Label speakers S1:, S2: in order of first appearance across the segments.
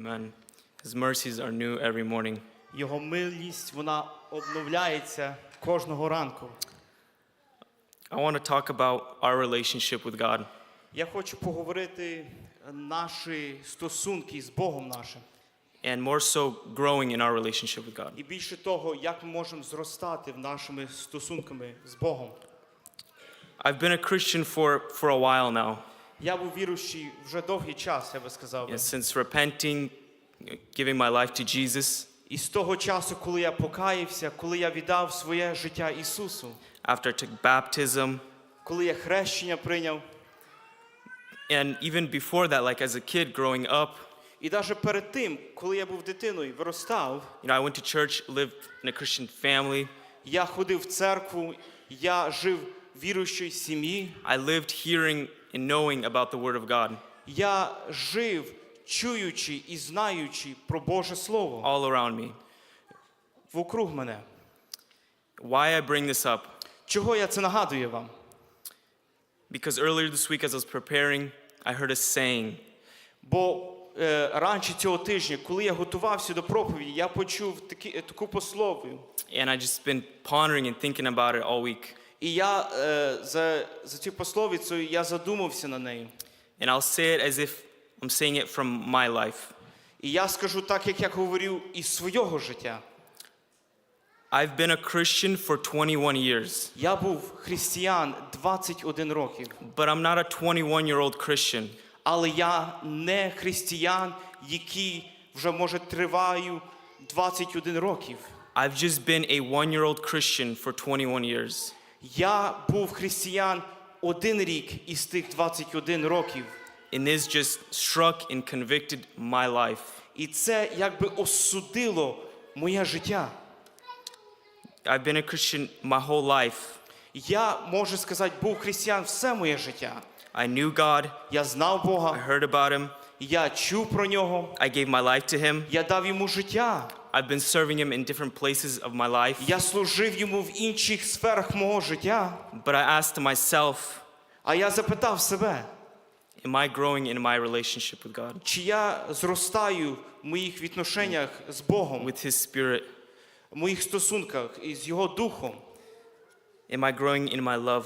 S1: Amen. His mercies are new every morning.
S2: Його милість вона обновляється кожного ранку.
S1: I want to talk about our relationship with God.
S2: Я хочу поговорити наші стосунки з Богом нашим.
S1: and more so growing in our relationship with God.
S2: І більше того, як ми можемо зростати в нашими стосунками з Богом.
S1: I've been a Christian for, for a while now,
S2: Я був віруючий вже довгий час, я би сказав. би.
S1: since repenting, giving my life to Jesus,
S2: І з того часу, коли я покаявся, коли я віддав своє життя Ісусу,
S1: after I took baptism,
S2: коли я хрещення прийняв,
S1: and even before that, like as a kid growing up,
S2: і навіть перед тим, коли я був дитиною, виростав,
S1: you know, I went to church, lived in a Christian family.
S2: я ходив в церкву, я жив в віруючій сім'ї,
S1: I lived hearing and knowing about the Word of God
S2: я жив, чуючи і знаючи про Боже Слово
S1: all around me.
S2: вокруг мене.
S1: Why I bring this up?
S2: Чого я це нагадую вам?
S1: Because earlier this week, as I was preparing, I heard a saying
S2: Бо е, раніше цього тижня, коли я готувався до проповіді, я почув такі, е, таку пословію.
S1: and I just been pondering and thinking about it all week.
S2: І я е, за, за цю пословицю я задумався на неї.
S1: And I'll say it as if I'm saying it from my life.
S2: І я скажу так, як я говорив із свого життя.
S1: I've been a Christian for 21 years,
S2: Я був християн 21 років,
S1: but I'm not a 21 year old Christian.
S2: але я не християн, які вже може триваю 21 років.
S1: I've just been a one year old Christian for 21 years.
S2: Я був християн один рік із тих 21 років.
S1: And this just struck and convicted my life.
S2: І це якби осудило моє життя.
S1: I've been a Christian my whole life.
S2: Я, можу сказати, був християн все моє життя.
S1: I knew God,
S2: Я знав
S1: I
S2: Бога,
S1: heard about Him,
S2: я чув про нього,
S1: I gave my life to Him.
S2: я дав йому життя.
S1: I've been serving Him in different places of my life.
S2: Я служив йому в інших сферах мого життя.
S1: But I asked myself,
S2: А я запитав себе,
S1: am I growing in my relationship with God,
S2: чи я зростаю в моїх відношеннях з Богом,
S1: with His Spirit?
S2: в моїх стосунках із Його Духом,
S1: Am I growing in my love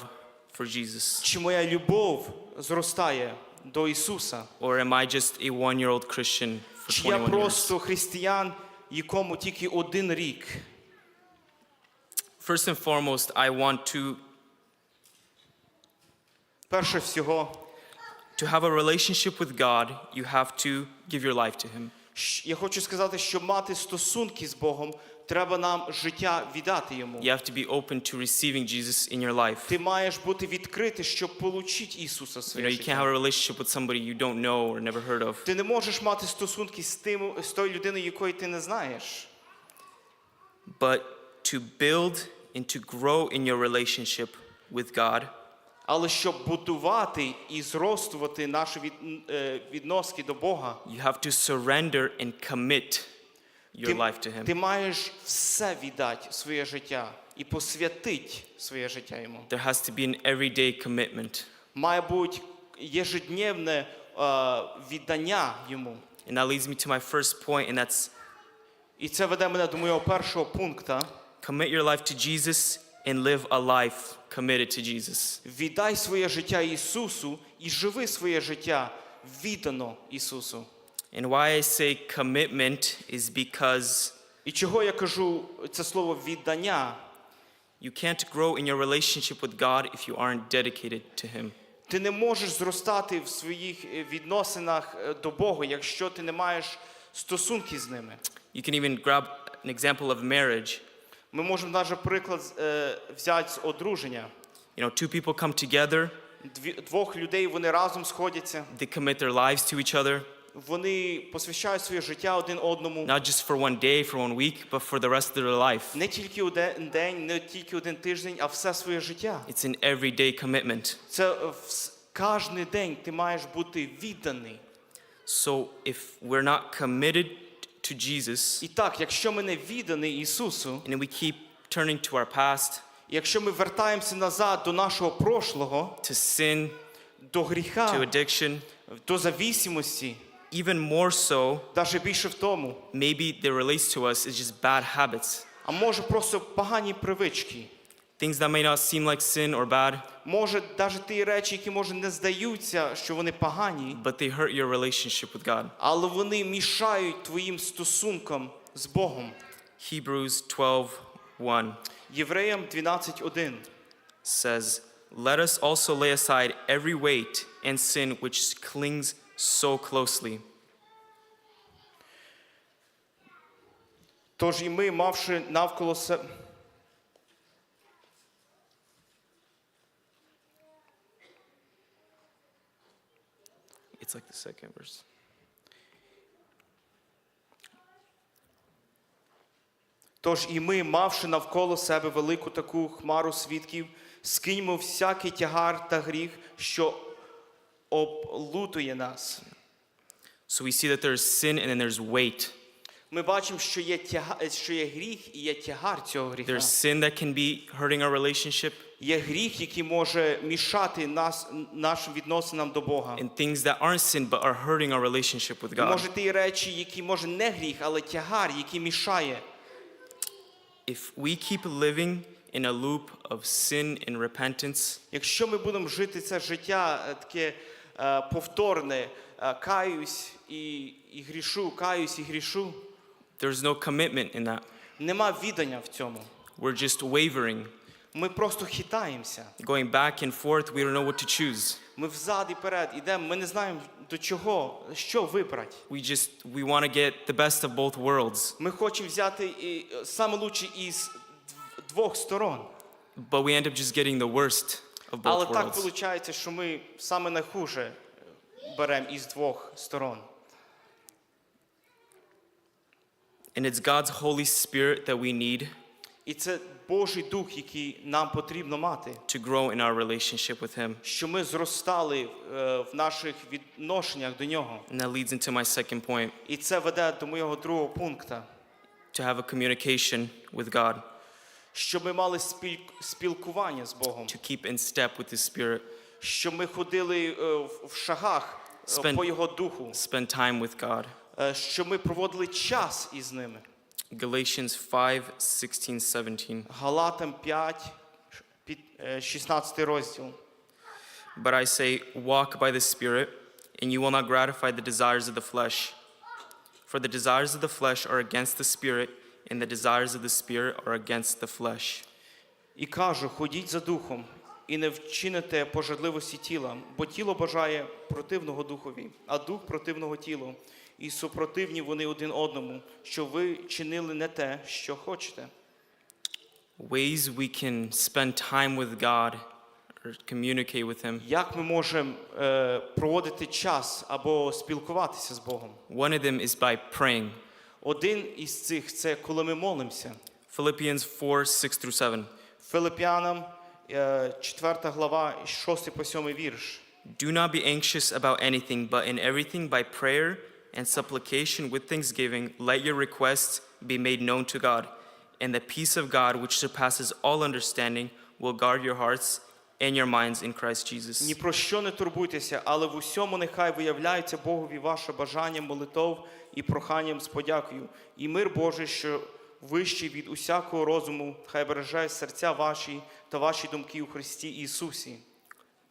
S1: for Jesus?
S2: чи моя любов зростає до Ісуса,
S1: Or am I just a one year old Christian for
S2: чи я
S1: 21 years?
S2: просто християн, якому тільки один рік.
S1: First and foremost, I want to,
S2: Перше всього,
S1: to have a relationship with God, you have to give your life to Him.
S2: щ- я хочу сказати, що мати стосунки з Богом, треба нам життя віддати Йому.
S1: You have to be open to receiving Jesus in your life.
S2: Ти маєш бути відкритий, щоб отримати Ісуса в
S1: You
S2: своє
S1: know, you can't
S2: життя.
S1: have a relationship with somebody you don't know or never heard of.
S2: Ти не можеш мати стосунки з тим, з тою людиною, якої ти не знаєш.
S1: But to build and to grow in your relationship with God,
S2: Але щоб будувати і зростувати наші від, е, відноски до Бога,
S1: you have to surrender and commit your
S2: ти,
S1: life to Him.
S2: ти маєш все віддати своє життя і посвятити своє життя йому.
S1: There has to be an everyday commitment.
S2: Має бути ежедневне е, віддання йому.
S1: And that leads me to my first point, and that's
S2: І це веде мене до моєго першого пункту.
S1: commit your life to Jesus and live a life committed to Jesus.
S2: Віддай своє життя Ісусу і живи своє життя віддано Ісусу.
S1: And why I say commitment is because
S2: І чого я кажу це слово віддання?
S1: you can't grow in your relationship with God if you aren't dedicated to Him.
S2: Ти не можеш зростати в своїх е, відносинах е, до Бога, якщо ти не маєш стосунки з ними.
S1: You can even grab an example of marriage.
S2: Ми можемо навіть приклад е, взяти з одруження.
S1: You know, two people come together,
S2: Дві, двох людей вони разом сходяться,
S1: they commit their lives to each other,
S2: вони посвящають своє життя один одному.
S1: not just for one day, for one week, but for the rest of their life.
S2: Не тільки один день, не тільки один тиждень, а все своє життя.
S1: It's an everyday commitment.
S2: Це кожен день ти маєш бути відданий.
S1: So if we're not committed to Jesus
S2: І так, якщо ми не віддані Ісусу,
S1: and we keep turning to our past,
S2: якщо ми вертаємося назад до нашого прошлого,
S1: to sin,
S2: до
S1: to
S2: гріха,
S1: addiction,
S2: до зависимості,
S1: even more so,
S2: Даже більше в тому.
S1: maybe that relates to us is just bad habits.
S2: А може просто погані привички.
S1: Things that may not seem like sin or bad,
S2: Може, навіть ті речі, які може не здаються, що вони погані,
S1: but they hurt your relationship with God.
S2: але вони мішають твоїм стосункам з Богом.
S1: Hebrews 12:1
S2: Євреям 12.1.
S1: says, "Let us also lay aside every weight and sin which clings so closely."
S2: Тож і ми, мавши навколо себе.
S1: It's like the second verse.
S2: Тож і ми, мавши навколо себе велику таку хмару свідків, скиньмо всякий тягар та гріх, що облутує нас.
S1: So we see that there's sin and then there's weight.
S2: Ми бачимо, що є, тяга... що є гріх і є тягар цього гріха.
S1: There's sin that can be hurting our relationship
S2: Є гріх, який може мішати нас, нашим відносинам до Бога.
S1: and things that aren't sin but are hurting our relationship with God.
S2: може ті речі, які може не гріх, але тягар, який мішає.
S1: If we keep living in a loop of sin and repentance,
S2: Якщо ми будемо жити це життя е, таке е, повторне, е, каюсь і, і грішу, каюсь і грішу,
S1: there's no commitment in that.
S2: нема віддання в цьому.
S1: We're just wavering,
S2: Ми просто хитаємося.
S1: going back and forth. We don't know what to choose.
S2: Ми взад і перед ідемо, ми не знаємо до чого, що вибрати.
S1: We just we want to get the best of both worlds,
S2: Ми хочемо взяти і, е, саме лучше із дв- двох сторон.
S1: but we end up just getting the worst of
S2: Але так виходить, що ми саме найхуже е, беремо із двох сторон.
S1: And it's God's Holy Spirit that we need
S2: І це Божий Дух, який нам потрібно мати,
S1: to grow in our relationship with Him.
S2: що ми зростали е, в наших відношеннях до нього.
S1: And that leads into my second point
S2: І це веде до моєго другого пункту,
S1: to have a communication with God,
S2: щоб ми мали спіль- спілкування з Богом,
S1: to keep in step with His Spirit,
S2: щоб ми ходили е, в в шагах е,
S1: Spend-
S2: по Його духу,
S1: spend time with God.
S2: е, щоб ми проводили час із ними.
S1: Galatians 5 16, 17.
S2: Галатам 5, під- е, 16 розділ.
S1: But I say, walk by the Spirit, and you will not gratify the desires of the flesh. For the desires of the flesh are against the Spirit, and the desires of the Spirit are against the flesh.
S2: І кажу, ходіть за духом, і не вчините пожадливості тіла, бо тіло бажає противного духові, а дух противного тілу. І супротивні вони один одному, що ви чинили не те, що хочете.
S1: Ways we can spend time with God or communicate with Him.
S2: Як ми можемо е, проводити час або спілкуватися з Богом?
S1: One of them is by praying.
S2: Один із цих це коли ми молимося.
S1: Philippians 4 6 through 7.
S2: Филип'янам, е, 4 глава, 6 по 7 вірш.
S1: Do not be anxious about anything, but in everything by prayer and supplication with thanksgiving, let your requests be made known to God. And the peace of God, which surpasses all understanding, will guard your hearts and your minds in Christ Jesus.
S2: Ні про що не турбуйтеся, але в усьому нехай виявляється Богові ваше бажання молитов і проханням з подякою. І мир Божий, що вищий від усякого розуму, хай береже серця ваші та ваші думки у Христі Ісусі.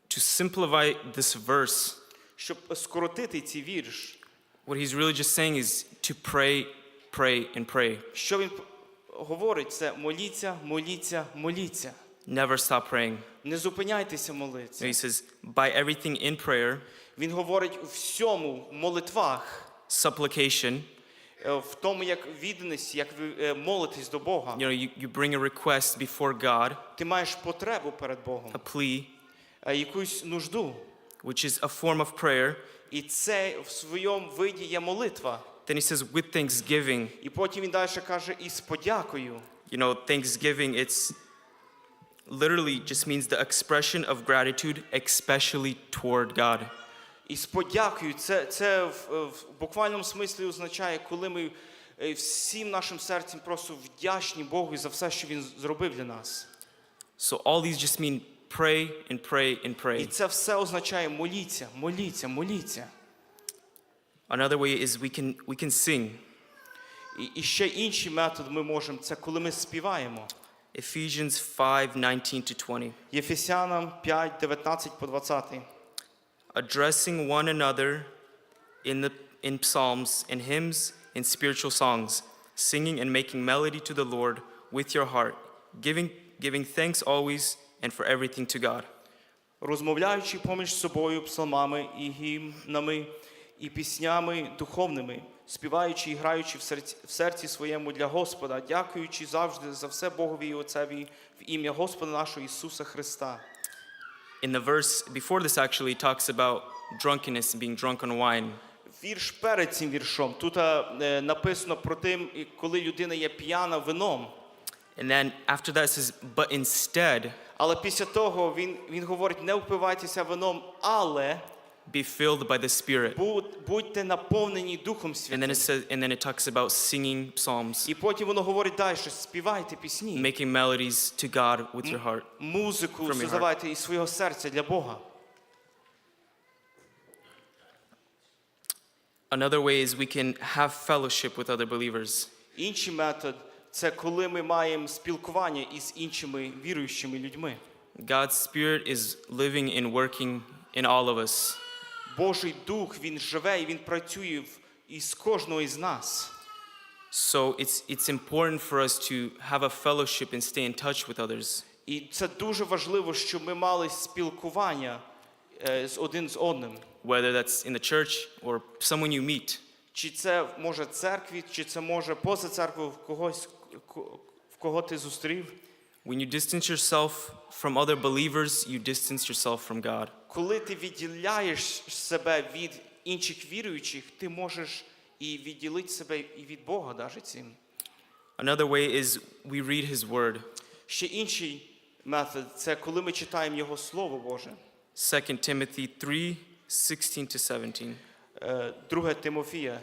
S1: To simplify this verse,
S2: Щоб скоротити цей вірш,
S1: what he's really just saying is to pray, pray, and pray.
S2: що він говорить, це моліться, моліться, моліться.
S1: Never stop praying.
S2: Не зупиняйтеся молитися.
S1: he says, by everything in prayer,
S2: Він говорить у всьому в молитвах,
S1: supplication,
S2: е, в тому, як відданість, як ви е, молитесь до Бога.
S1: you know, you, you bring a request before God,
S2: Ти маєш потребу перед Богом,
S1: a plea,
S2: е, якусь нужду.
S1: which is a form of prayer.
S2: І це в своєму виді є молитва.
S1: Then he says, with thanksgiving.
S2: І потім він далі каже і з подякою.
S1: You know, thanksgiving, it's literally just means the expression of gratitude, especially toward God.
S2: І з подякою це, це в, в буквальному смислі означає, коли ми е, всім нашим серцем просто вдячні Богу за все, що Він зробив для нас.
S1: So all these just mean pray and pray and
S2: І
S1: pray.
S2: це все означає моліться, моліться, моліться.
S1: Another way is we can, we can sing.
S2: І, і ще інший метод ми можемо це коли ми співаємо.
S1: Ephesians 5 19 to 20.
S2: Єфесянам 5, 19 по 20.
S1: Addressing one another in, the, in psalms and hymns and spiritual songs, singing and making melody to the Lord with your heart, giving, giving thanks always and for everything to God.
S2: розмовляючи поміж собою псалмами і гімнами, і піснями духовними, співаючи і граючи в серці, в серці своєму для Господа, дякуючи завжди за все Богові і Отцеві в ім'я Господа нашого Ісуса Христа.
S1: In the verse before this, actually, talks about drunkenness and being drunk on wine.
S2: Вірш перед цим віршом. Тут е, написано про тим, коли людина є п'яна вином.
S1: And then after that, it says, But instead,
S2: Але після того він, він говорить: не впивайтеся вином, але
S1: be filled by the Spirit.
S2: будь- будьте наповнені Духом
S1: And then
S2: Святим.
S1: it says, and then it talks about singing psalms,
S2: І потім воно говорить далі, співайте пісні.
S1: making melodies to God with your heart.
S2: музику
S1: From your heart.
S2: создавайте із свого серця для Бога.
S1: Another way is we can have fellowship with other believers.
S2: Інший метод це коли ми маємо спілкування із іншими віруючими людьми.
S1: God's Spirit is living and working in all of us.
S2: Божий Дух він живе і він працює в- із кожного із нас.
S1: So it's, it's important for us to have a fellowship and stay in touch with others.
S2: І це дуже важливо, щоб ми мали спілкування е, з один з одним.
S1: whether that's in the church or someone you meet.
S2: Чи це може церкві, чи це може поза церквою в когось, в кого ти зустрів.
S1: When you distance yourself from other believers, you distance yourself from God.
S2: Коли ти відділяєш себе від інших віруючих, ти можеш і відділити себе і від Бога навіть цим.
S1: Another way is we read His Word.
S2: Ще інший метод це коли ми читаємо Його Слово Боже.
S1: 2 Timothy 3 16 to 17.
S2: Е, 2 Тимофія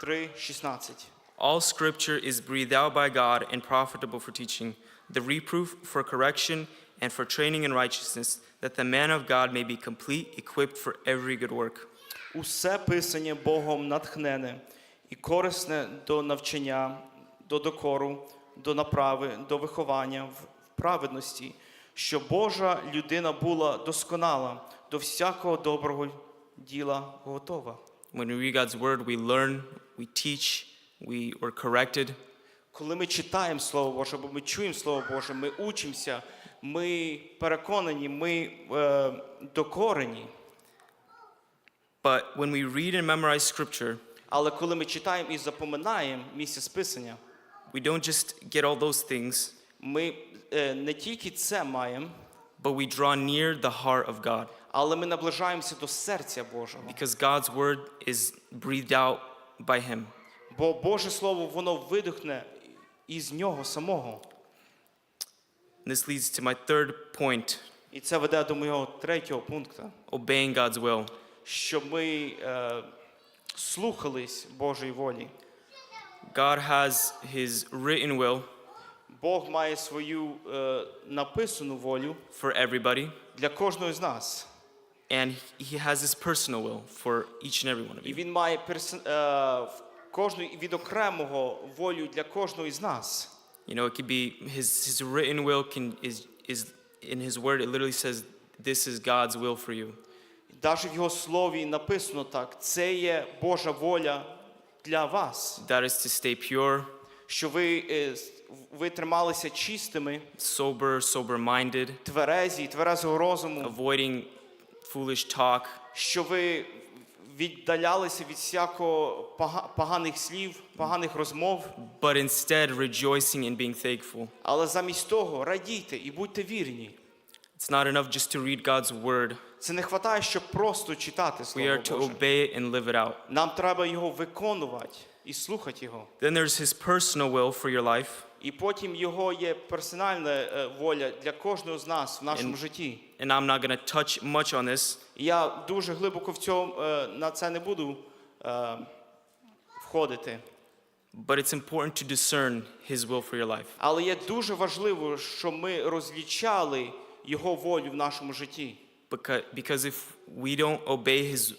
S2: 3, 16.
S1: All scripture is breathed out by God and profitable for teaching, the reproof, for correction, and for training in righteousness, that the man of God may be complete, equipped for every good work.
S2: Усе писання Богом натхнене і корисне до навчання, до докору, до направи, до виховання в праведності, щоб Божа людина була досконала, до всякого доброго діла готова.
S1: When we read God's Word, we learn, we teach, we are corrected,
S2: Коли ми читаємо Слово Боже, або ми чуємо Слово Боже, ми учимося, ми переконані, ми е, докорені.
S1: But when we read and memorize scripture,
S2: Але коли ми читаємо і запоминаємо місце списання,
S1: we don't just get all those things,
S2: ми е, не тільки це маємо,
S1: but we draw near the heart of God.
S2: але ми наближаємося до серця Божого.
S1: Because God's word is breathed out by Him.
S2: Бо Боже Слово, воно видихне із нього самого.
S1: This leads to my third point
S2: І це веде до моєго третього пункту,
S1: obeying God's will.
S2: щоб ми е, слухались Божої волі.
S1: God has His written will
S2: Бог має свою е, написану волю
S1: for everybody,
S2: для кожного з нас.
S1: and He has His personal will for each and every one of
S2: І
S1: you.
S2: Він має перс... е, в кожну від окремого волю для кожного із нас.
S1: You know, it could be His, his written will can, is, is in His word, it literally says, This is God's will for you.
S2: Навіть в його слові написано так: це є Божа воля для вас,
S1: That is to stay pure,
S2: що ви, е, ви трималися чистими,
S1: sober, sober minded,
S2: тверезі, тверезого розуму,
S1: avoiding foolish talk,
S2: що ви віддалялися від пога- поганих слів, поганих розмов,
S1: but instead rejoicing and being thankful.
S2: але замість того радійте і будьте вірні.
S1: It's not enough just to read God's word.
S2: Це не хватає, щоб просто читати
S1: We
S2: Слово
S1: are to obey and live it out.
S2: Нам треба його виконувати і слухати його.
S1: Then there's His personal will for your life,
S2: І потім його є персональна е, воля для кожного з нас в нашому
S1: And-
S2: житті.
S1: and I'm not going to touch much on this,
S2: Я дуже глибоко в цьому е, на це не буду е, входити.
S1: but it's important to discern His will for your life.
S2: Але є дуже важливо, щоб ми розлічали його волю в нашому житті.
S1: Because if we don't obey His,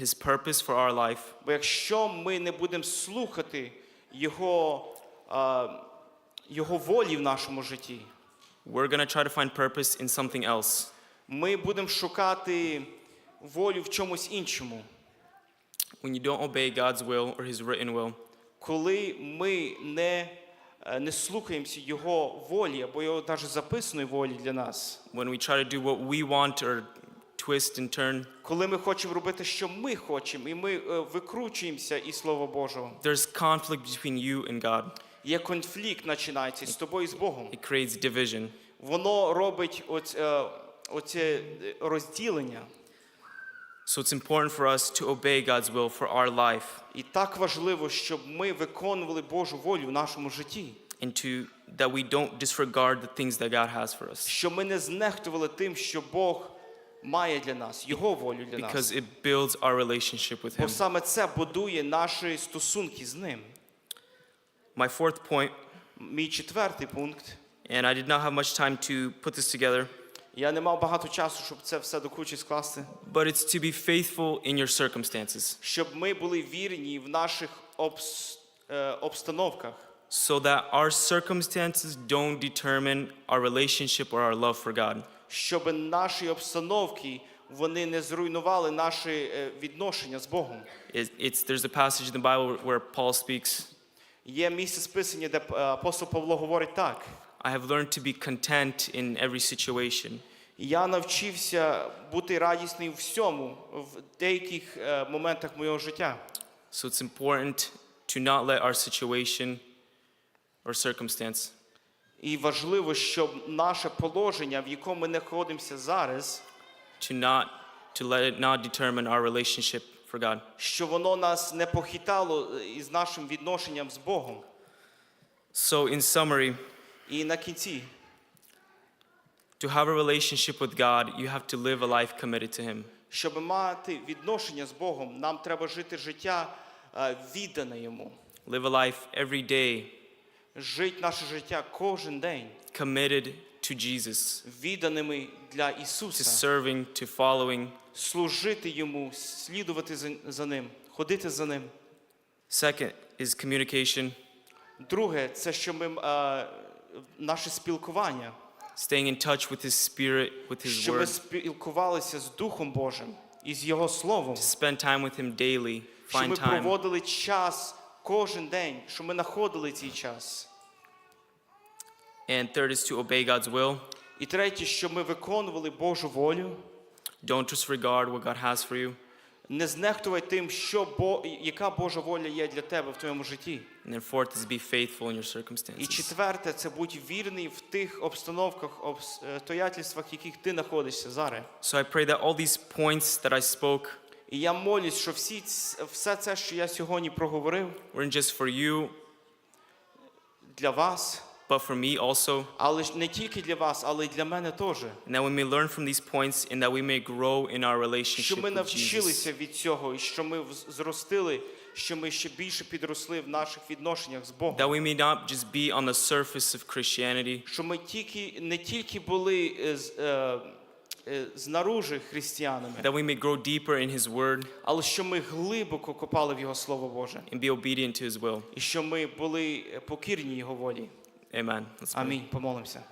S1: His purpose for our life,
S2: Бо якщо ми не будемо слухати Його, а, Його волі в нашому житті,
S1: we're going to try to find purpose in something else.
S2: ми будемо шукати волю в чомусь іншому.
S1: When you don't obey God's will or His written will,
S2: Коли ми не, е, не слухаємося Його волі або Його навіть записаної волі для нас,
S1: when we try to do what we want or twist and turn,
S2: коли ми хочемо робити, що ми хочемо, і ми е, викручуємося із Слова Божого,
S1: there's conflict between you and God.
S2: є конфлікт починається з тобою і з Богом.
S1: It creates division.
S2: Воно робить оць, е, оце розділення.
S1: So it's important for us to obey God's will for our life
S2: І так важливо, щоб ми виконували Божу волю в нашому житті,
S1: and to that we don't disregard the things that God has for us
S2: щоб ми не знехтували тим, що Бог має для нас, Його волю для
S1: because
S2: нас.
S1: it builds our relationship with
S2: Бо
S1: Him.
S2: саме це будує наші стосунки з ним.
S1: My fourth point,
S2: Мій четвертий пункт.
S1: and I did not have much time to put this together,
S2: Я не мав багато часу, щоб це все до кучі скласти.
S1: but it's to be faithful in your circumstances
S2: Щоб ми були вірні в наших обс- е, обстановках,
S1: so that our circumstances don't determine our relationship or our love for God.
S2: Щоб наші обстановки вони не зруйнували наші е, відношення з Богом.
S1: It's, there's a passage in the Bible where Paul speaks,
S2: Є місце списання, де е, апостол Павло говорить так.
S1: I have learned to be content in every situation.
S2: Я навчився бути радісним всьому в деяких е, моментах моєго життя.
S1: So it's important to not let our situation or circumstance
S2: І важливо, щоб наше положення, в якому ми знаходимося зараз,
S1: to not to let it not determine our relationship for God.
S2: що воно нас не похитало е, із нашим відношенням з Богом.
S1: So in summary,
S2: І на кінці,
S1: to have a relationship with God, you have to live a life committed to him.
S2: щоб мати відношення з Богом, нам треба жити життя е, віддане йому.
S1: Live a life every day
S2: Жити наше життя кожен день
S1: committed to Jesus,
S2: відданими для
S1: to
S2: Ісуса,
S1: serving, to following.
S2: служити йому, слідувати за, ним, ходити за ним.
S1: Second is communication,
S2: Друге, це що ми наше спілкування,
S1: staying in touch with his spirit, with his
S2: щоб ми
S1: word,
S2: спілкувалися з Духом Божим і з Його Словом,
S1: to spend time with him daily,
S2: щоб
S1: find
S2: ми
S1: time.
S2: проводили час кожен день, щоб ми знаходили цей час.
S1: And third is to obey God's will.
S2: І третє, щоб ми виконували Божу волю,
S1: Don't disregard what God has for you.
S2: не знехтувай тим, що Бо, яка Божа воля є для тебе в твоєму житті.
S1: And then fourth is be faithful in your
S2: І
S1: circumstances.
S2: четверте, це будь вірний в тих обстановках, обстоятельствах, в яких ти знаходишся зараз.
S1: So I pray that all these points that I spoke
S2: І я молюсь, що всі, все це, що я сьогодні проговорив
S1: weren't just for you,
S2: для вас,
S1: but for me also.
S2: але ж не тільки для вас, але й для мене теж.
S1: And that we may learn from these points and that we may grow in our relationship
S2: Щоб ми навчилися від цього, і що ми зростили, що ми ще більше підросли в наших відношеннях з Богом.
S1: That we may not just be on the surface of Christianity,
S2: Що ми тільки не тільки були е, е, знаружи християнами,
S1: that we may grow deeper in His Word
S2: але що ми глибоко копали в Його Слово Боже,
S1: and be obedient to His will.
S2: і що ми були е, покірні Його волі.
S1: Amen.
S2: Амінь. Помолимося.